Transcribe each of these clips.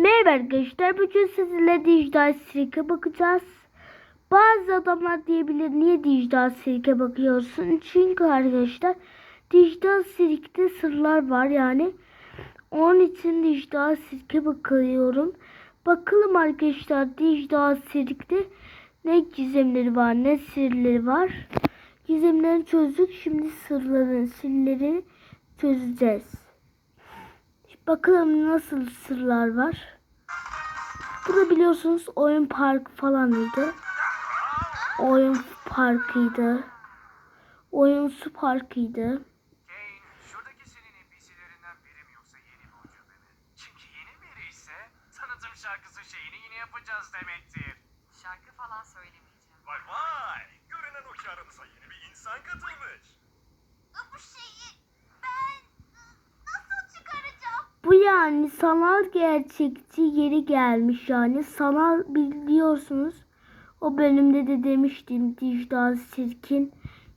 Merhaba arkadaşlar. Bugün sizinle dijital sirke bakacağız. Bazı adamlar diyebilir niye dijital sirke bakıyorsun? Çünkü arkadaşlar dijital sirkte sırlar var yani. Onun için dijital sirke bakıyorum. Bakalım arkadaşlar dijital sirkte ne gizemleri var ne sırları var. Gizemleri çözdük. Şimdi sırları çözeceğiz. Bakalım nasıl sırlar var. Burada biliyorsunuz oyun parkı falanıydı. Oyun parkıydı. Oyun su parkıydı. Kane, şuradaki senin NPC'lerinden biri mi yoksa yeni bir ucube mi? Çünkü yeni biri ise tanıtım şarkısı şeyini yine yapacağız demektir. Şarkı falan söylemeyeceğim. Vay vay! Görünen aramıza yeni bir insan katılmış. Bu şeyi Bu yani sanal gerçekçi yeri gelmiş yani. Sanal biliyorsunuz. O bölümde de demiştim dijital sirkin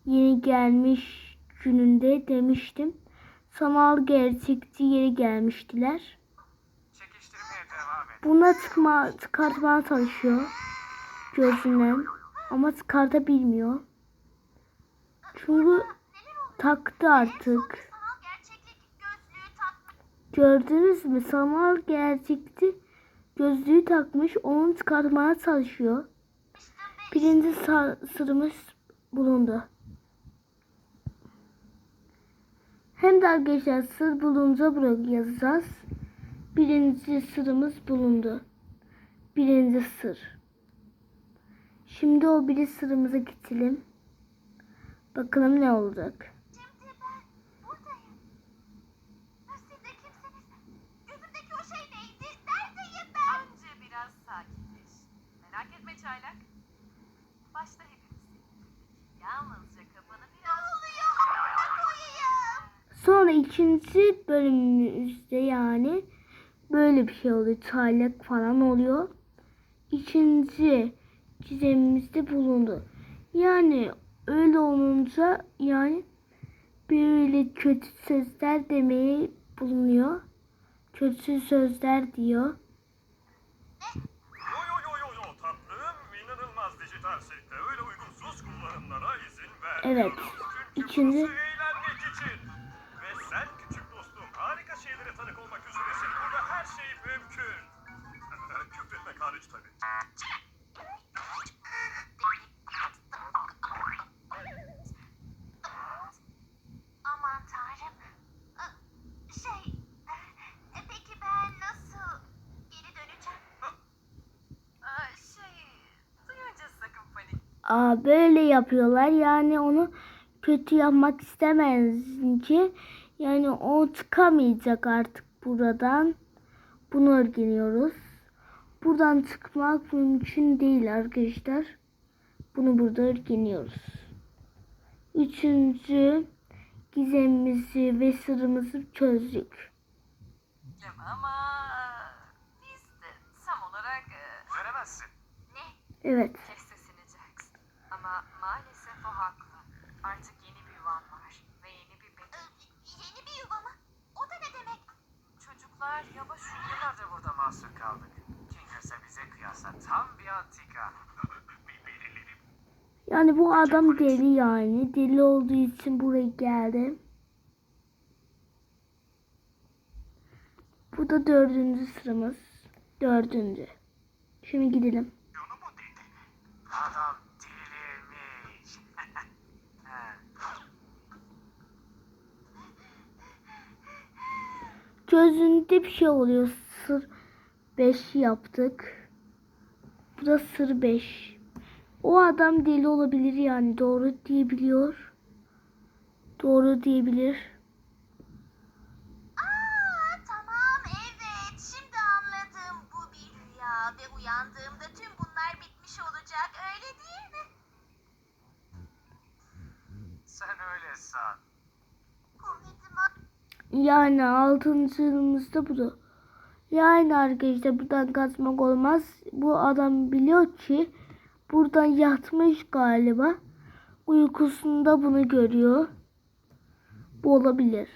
yeni gelmiş gününde demiştim. Sanal gerçekçi yeri gelmiştiler. Buna çıkma, çıkartmaya çalışıyor gözünden ama çıkartabilmiyor. Çünkü taktı artık. Sanal gerçeklik gözlüğü takmıştım Gördünüz mü? Sanal gerçekti gözlüğü takmış. Onu çıkartmaya çalışıyor. Birinci sırrımız bulundu. Hem de arkadaşlar sır bulunca buraya yazacağız. Birinci sırrımız bulundu. Birinci sır. Şimdi o biri sırrımıza geçelim. Bakalım ne olacak. şimdi ben buradayım. Ha, Siz de kimsiniz? Gözümdeki o şey neydi? Neredeyim ben? Önce biraz sakinleş. Merak etme çaylak. Başta hepimiz. Yalnızca kafanı Ne biraz... oluyor? Ne koyayım? Sonra ikinci bölümümüzde yani böyle bir şey oluyor. Çaylak falan oluyor. İkinci gizemimizde bulundu. Yani öyle olunca yani böyle kötü sözler demeye bulunuyor. Kötü sözler diyor. Harika şeylere tanık olmak üzeresin. Burada her şey mümkün. Küfretmek hariç tabii. Aa, böyle yapıyorlar. Yani onu kötü yapmak istemezdi. Yani o çıkamayacak artık buradan. Bunu öğreniyoruz. Buradan çıkmak mümkün değil arkadaşlar. Bunu burada öğreniyoruz. Üçüncü gizemimizi ve sırrımızı çözdük. Ama... Biz de tam olarak... e, Veremezsin. Ne? Evet. Kes sesini Jax. Ama maalesef o haklı. Artık yeni bir yuvan var. Ve yeni bir Ee, beton. Yeni bir yuva mı? O da ne demek? Çocuklar yavaş uyuyun. Yıllardır burada mahsur kaldık. King ise bize kıyasla tam bir antika. Yani bu adam deli yani. Deli olduğu için buraya geldi. Bu da dördüncü sıramız. Dördüncü. Şimdi gidelim. Gözünde bir şey oluyor. Sır 5 yaptık. Bu da sır 5. O adam deli olabilir yani. Doğru diyebiliyor. Doğru diyebilir. Aa tamam evet şimdi anladım bu bir rüya ve uyandığımda tüm bunlar bitmiş olacak öyle değil mi? Sen öyle san. Kuvvetim Yani altıncılığımızda bu da. Yani arkadaşlar buradan kaçmak olmaz. Bu adam biliyor ki buradan yatmış galiba. Uykusunda bunu görüyor. Bu olabilir.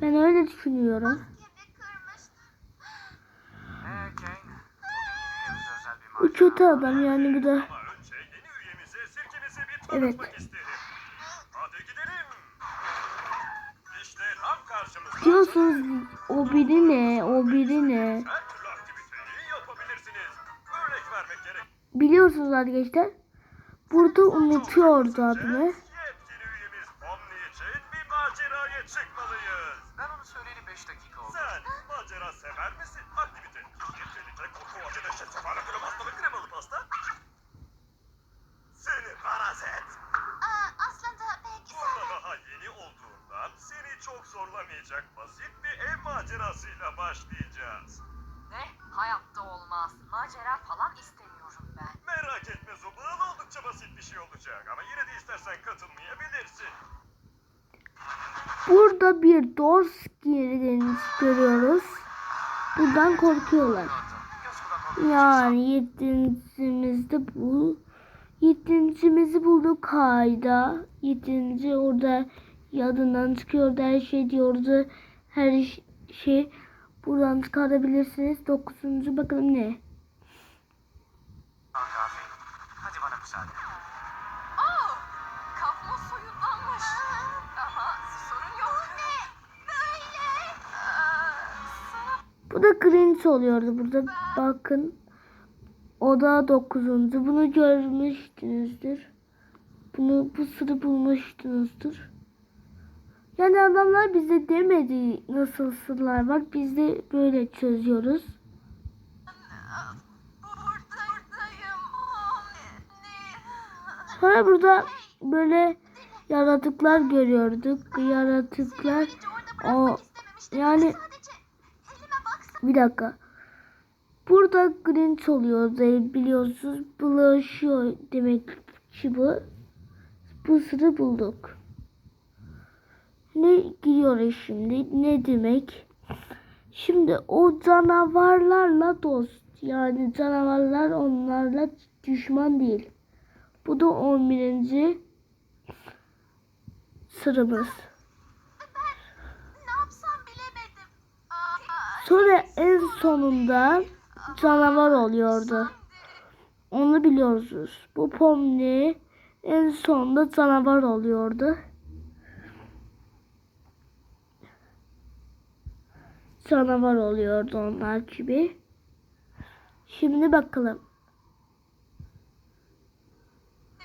Ben öyle düşünüyorum. Bu kötü adam yani bir tanıtmak Evet. isterim. Hadi gidelim. İşte tam Diyorsunuz o biri ne? O biri ne? Her türlü aktiviteyi yapabilirsiniz. Örnek vermek gerek. Biliyorsunuz arkadaşlar. Burada unutuyordu adını. Yepyeni üyemiz Omni için bir maceraya çıkmalıyız. Ben onu söyleyeli 5 dakika oldu. Sen macera sever misin? Aktivite. Yeteneğe korku acı dehşet krem hastalık kremalı pasta. Çok zorlamayacak basit bir ev macerasıyla başlayacağız. Ne? Hayatta olmaz. Macera falan istemiyorum ben. Merak etme Zobal oldukça basit bir şey olacak ama yine de istersen katılmayabilirsin. Burada bir Dors girdiniz görüyoruz. Buradan korkuyorlar. Yani yedincimizde bu. Yedincimizi bulduk kayda. Yedinci orada yadından çıkıyordu her şey diyordu. Her şey buradan çıkarabilirsiniz. Dokuzuncu bakalım ne? Al Kafi. Hadi bana müsaade. Oh! Kafma soyundanmış. Ama sorun yok. Bu ne? böyle. sana Bu da Grinch oluyordu burada. Bakın. O da dokuzuncu. Bunu görmüştünüzdür. Bunu bu sırrı bulmuştunuzdur. Yani adamlar bize demedi nasıl sırlar var. Biz de böyle çözüyoruz. Sonra burada böyle yaratıklar görüyorduk. Yaratıklar o yani bir dakika. Burada Grinch oluyor biliyorsunuz. Bulaşıyor demek ki bu. Bu sırrı bulduk. Ne gidiyoruz şimdi? Ne demek? Şimdi o canavarlarla dost. Yani canavarlar onlarla düşman değil. Bu da 11. sırrımız. Ne yapsam bilemedim. Aa, Sonra en sonunda canavar oluyordu. Onu biliyorsunuz. Bu Pomni en sonunda canavar oluyordu. Canavar oluyordu onlar gibi. Şimdi bakalım.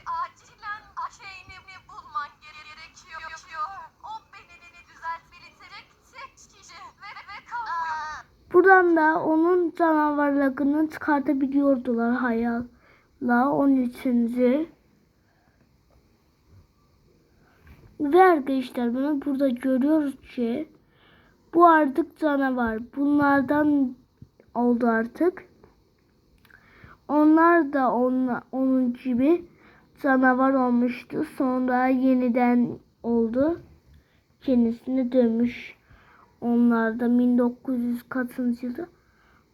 acilen şeyini bulman gere- gerekiyor. O bedenini düzeltmeli tek tek kişi ve, ve kalmıyor. Buradan da onun canavarlarını çıkartabiliyordular hayalla 13. Ve arkadaşlar bunu burada görüyoruz ki bu artık canavar. Bunlardan oldu artık. Onlar da onun, onun gibi canavar olmuştu. Sonra yeniden oldu. Kendisine dönmüş. Onlar da 1900 kaçıncı yılda.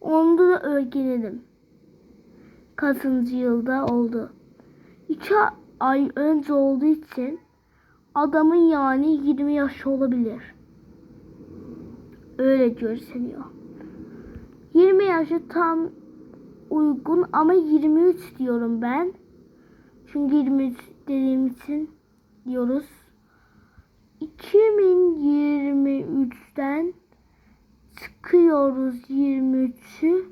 Onda da öğrenelim. Kaçıncı yılda oldu. İki ay önce olduğu için adamın yani 20 yaş olabilir. Öyle görseniyor. 20 yaşı tam uygun ama 23 diyorum ben. Çünkü 23 dediğim için diyoruz. 2023'ten çıkıyoruz 23'ü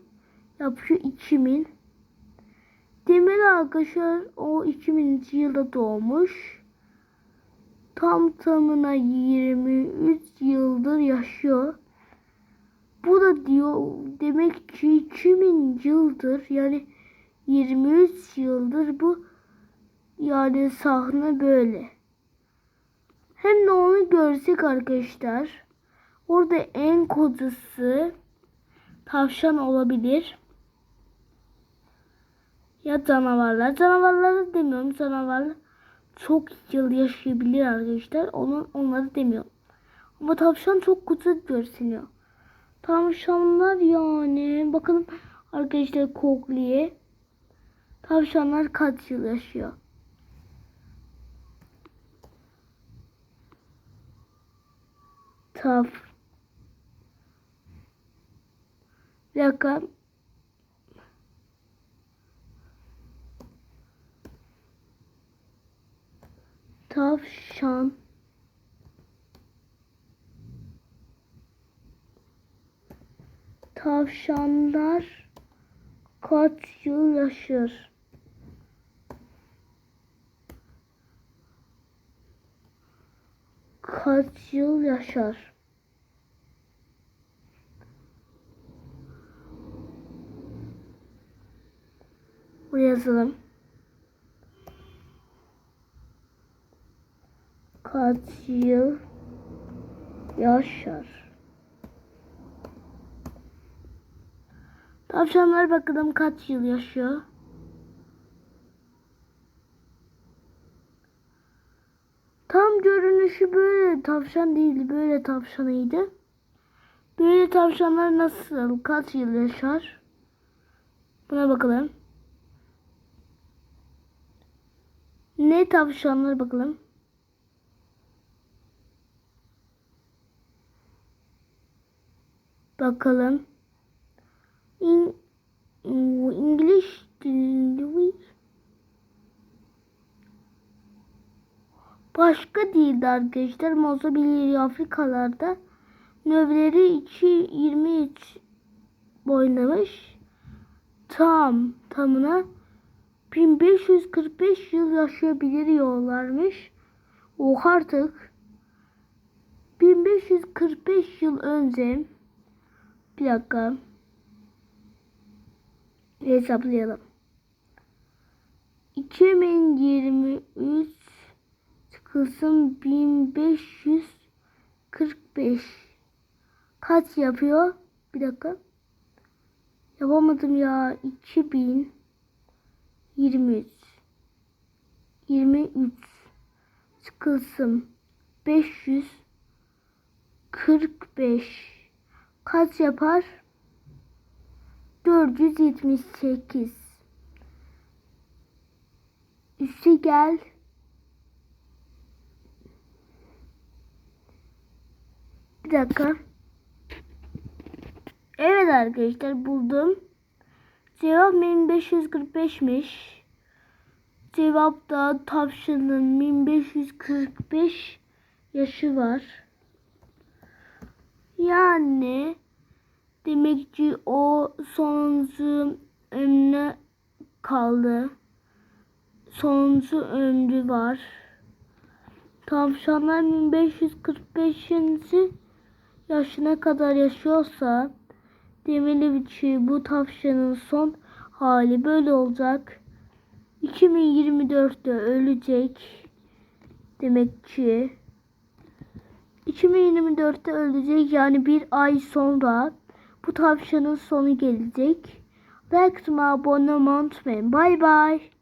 yapıyor 2000. Demir arkadaşlar o 2000. yılda doğmuş. Tam tamına 23 yıldır yaşıyor. Bu da diyor demek ki 2000 yıldır yani 23 yıldır bu yani sahne böyle. Hem de onu görsek arkadaşlar. Orada en kocası tavşan olabilir. Ya canavarlar. Canavarları demiyorum. Canavarlar çok yıl yaşayabilir arkadaşlar. Onun, onları demiyorum. Ama tavşan çok kötü görseniyor. Tavşanlar yani. Bakın arkadaşlar kokliye. Tavşanlar karşılaşıyor. Tav. Rakam. Tavşan. Tavşanlar kaç yıl yaşar? Kaç yıl yaşar? Buraya yazalım. Kaç yıl yaşar? Tavşanlar bakalım kaç yıl yaşıyor? Tam görünüşü böyle tavşan değildi. Böyle tavşanıydı. Böyle tavşanlar nasıl? Kaç yıl yaşar? Buna bakalım. Ne tavşanlar bakalım. Bakalım. İn, dili başka değildi arkadaşlar. Mozambique Afrikalarda növleri 2.23 boylamış. Tam tamına 1545 yıl yaşayabilir yollarmış. O artık 1545 yıl önce bir dakika hesaplayalım. 2023 çıkılsın 1545 kaç yapıyor? Bir dakika. Yapamadım ya. 2000 23 23 çıkılsın 545 kaç yapar? 478 Üste gel. Bir dakika. Evet arkadaşlar buldum. Cevap 1545'miş. Cevap da tavşanın 1545 yaşı var. Yani demek ki o sonuncu ömrüne kaldı. Sonuncu ömrü var. Tavşanlar 1545. yaşına kadar yaşıyorsa demeli ki bu tavşanın son hali böyle olacak. 2024'te ölecek. Demek ki 2024'te ölecek yani bir ay sonra bu tavşanın sonu gelecek. Like abone olmayı unutmayın. Bye bye.